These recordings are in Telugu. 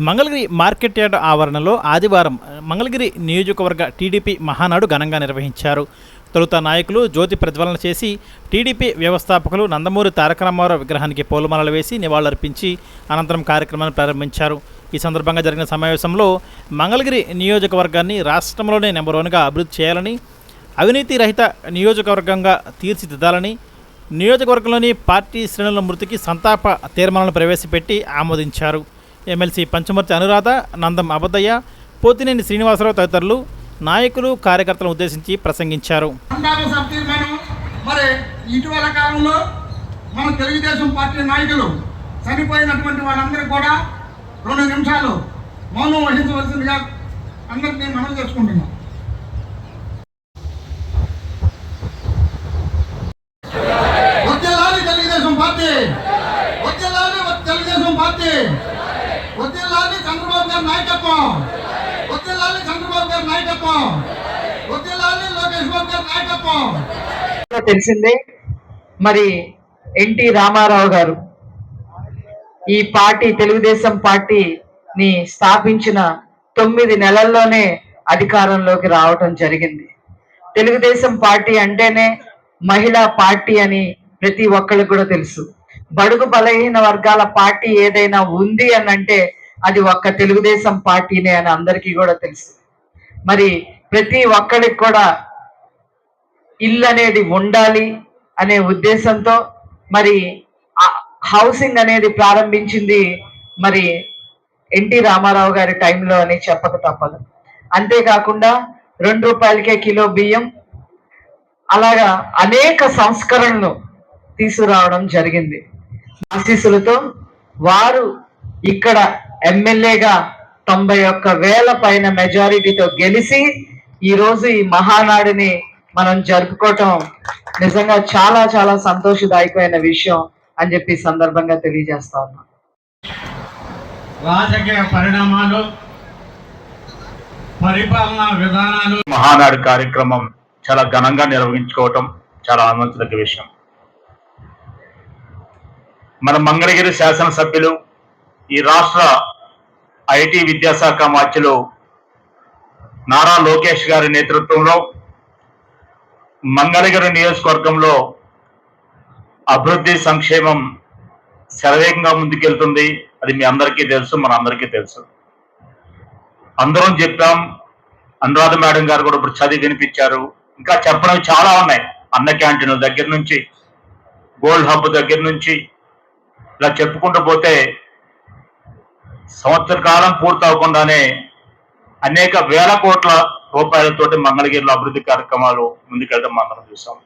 మంగళగిరి మార్కెట్ యార్డ్ ఆవరణలో ఆదివారం మంగళగిరి నియోజకవర్గ టీడీపీ మహానాడు ఘనంగా నిర్వహించారు. తొలుత నాయకులు జ్యోతి ప్రజ్వలన చేసి టీడీపీ వ్యవస్థాపకులు నందమూరి తారక రామారావు విగ్రహానికి పూలమాలలు వేసి నివాళులర్పించి అనంతరం కార్యక్రమాన్ని ప్రారంభించారు. ఈ సందర్భంగా జరిగిన సమావేశంలో మంగళగిరి నియోజకవర్గాన్ని రాష్ట్రంలోనే నెంబర్ వన్గా అభివృద్ధి చేయాలని అవినీతి రహిత నియోజకవర్గంగా తీర్చిదిద్దాలని నియోజకవర్గంలోని పార్టీ శ్రేణుల మృతికి సంతాప తీర్మానాలను ప్రవేశపెట్టి ఆమోదించారు. ఎమ్మెల్సీ పంచమూర్తి అనురాధ నందం అబద్దయ్య పోతినేని శ్రీనివాసరావు తదితరులు నాయకులు కార్యకర్తలను ఉద్దేశించి ప్రసంగించారు. మరి ఇటీవల కాలంలో మన తెలుగుదేశం పార్టీ నాయకులు చనిపోయినటువంటి వాళ్ళందరూ కూడా రెండు నిమిషాలు మౌనం వహించవలసిందిగా అందరికీ మనం చేసుకుంటున్నాం వచ్చేలాలి తెలుగుదేశం పార్టీ వచ్చేలాలి తెలుగుదేశం పార్టీ. చంద్రబాబు గారి నాయకత్వం. వచ్చేలాలి చంద్రబాబు గారి నాయకత్వం. వచ్చేలాలి లోకేష్ బాబు గారి నాయకత్వం. తెలిసిందే. మరి ఎన్టీ రామారావు గారు ఈ పార్టీ తెలుగుదేశం పార్టీని స్థాపించిన తొమ్మిది నెలల్లోనే అధికారంలోకి రావటం జరిగింది. తెలుగుదేశం పార్టీ అంటేనే మహిళా పార్టీ అని ప్రతి ఒక్కరికి కూడా తెలుసు. బడుగు బలహీన వర్గాల పార్టీ ఏదైనా ఉంది అని అంటే అది ఒక్క తెలుగుదేశం పార్టీనే అని అందరికీ కూడా తెలుసు. మరి ప్రతి ఒక్కడికి కూడా ఇల్లు అనేది ఉండాలి అనే ఉద్దేశంతో మరి హౌసింగ్ అనేది ప్రారంభించింది మరి ఎన్టీ రామారావు గారి టైంలో అని చెప్పక తప్పదు. అంతేకాకుండా రెండు రూపాయలకే కిలో బియ్యం అలాగా అనేక సంస్కరణలు తీసుకురావడం జరిగింది. ఆశీస్సులతో వారు ఇక్కడ ఎమ్మెల్యేగా తొంభై ఒక్క వేల పైన మెజారిటీతో గెలిచి ఈ రోజు ఈ మహానాడిని మనం జరుపుకోవటం నిజంగా చాలా చాలా సంతోషదాయకమైన విషయం అని చెప్పి సందర్భంగా తెలియజేస్తా ఉన్నాం. రాజకీయ పరిణామాలు పరిపాలనా విధానాలు. మహానాడు కార్యక్రమం చాలా ఘనంగా నిర్వహించుకోవటం చాలా ఆనందించదగ్గ విషయం. మన మంగళగిరి శాసనసభ్యులు ఈ రాష్ట్ర ఐటీ విద్యాశాఖ మార్చులు నారా లోకేష్ గారి నేతృత్వంలో మంగళగిరి నియోజకవర్గంలో అభివృద్ధి సంక్షేమం శరవేగంగా ముందుకెళ్తుంది. అది మీ అందరికీ తెలుసు మన అందరికీ తెలుసు. అందరం చెప్పాం అనురాధ మేడం గారు కూడా ఇప్పుడు చదివి వినిపించారు. ఇంకా చెప్పడం చాలా ఉన్నాయి. అన్న క్యాంటీన్ల దగ్గర నుంచి గోల్డ్ హబ్ దగ్గర నుంచి. ఇలా చెప్పుకుంటూ పోతే సంవత్సర కాలం పూర్తి అవ్వకుండానే అనేక వేల కోట్ల రూపాయలతోటి మంగళగిరిలో అభివృద్ధి కార్యక్రమాలు ముందుకెళ్ళడం మనం చూసాం.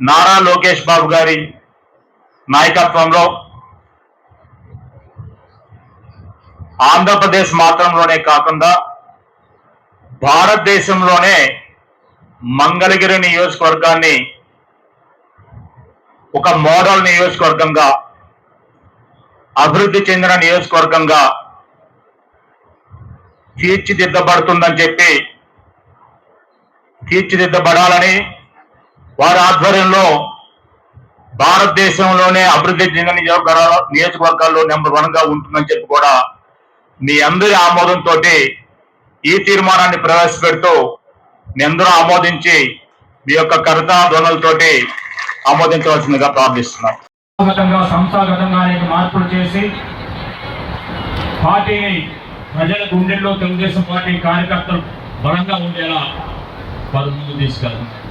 నారా లోకేష్ బాబు గారి నాయకత్వంలో ఆంధ్రప్రదేశ్ మాత్రంలోనే కాకుండా భారతదేశంలోనే మంగళగిరి నియోజకవర్గాన్ని ఒక మోడల్ నియోజకవర్గంగా అభివృద్ధి చెందిన నియోజకవర్గంగా తీర్చిదిద్దబడుతుందని చెప్పి తీర్చిదిద్దబడాలని వారి ఆధ్వర్యంలో భారతదేశంలోనే అభివృద్ధి చెందిన నియోజకవర్గాల్లో నియోజకవర్గాల్లో నెంబర్ వన్గా ఉంటుందని చెప్పి కూడా మీ అందరి ఆమోదంతో ఈ తీర్మానాన్ని ప్రవేశపెడుతూ మీ అందరూ ఆమోదించి మీ యొక్క కవిత ధ్వనులతోటి ఆమోదించవలసిందిగా ప్రార్థిస్తున్నాం. సంస్థాగతంగా సంస్థాగతంగా అనేక మార్పులు చేసి పార్టీని ప్రజల గుండెల్లో తెలుగుదేశం పార్టీ కార్యకర్తలు బలంగా ఉండేలా వారు ముందు తీసుకెళ్తున్నారు.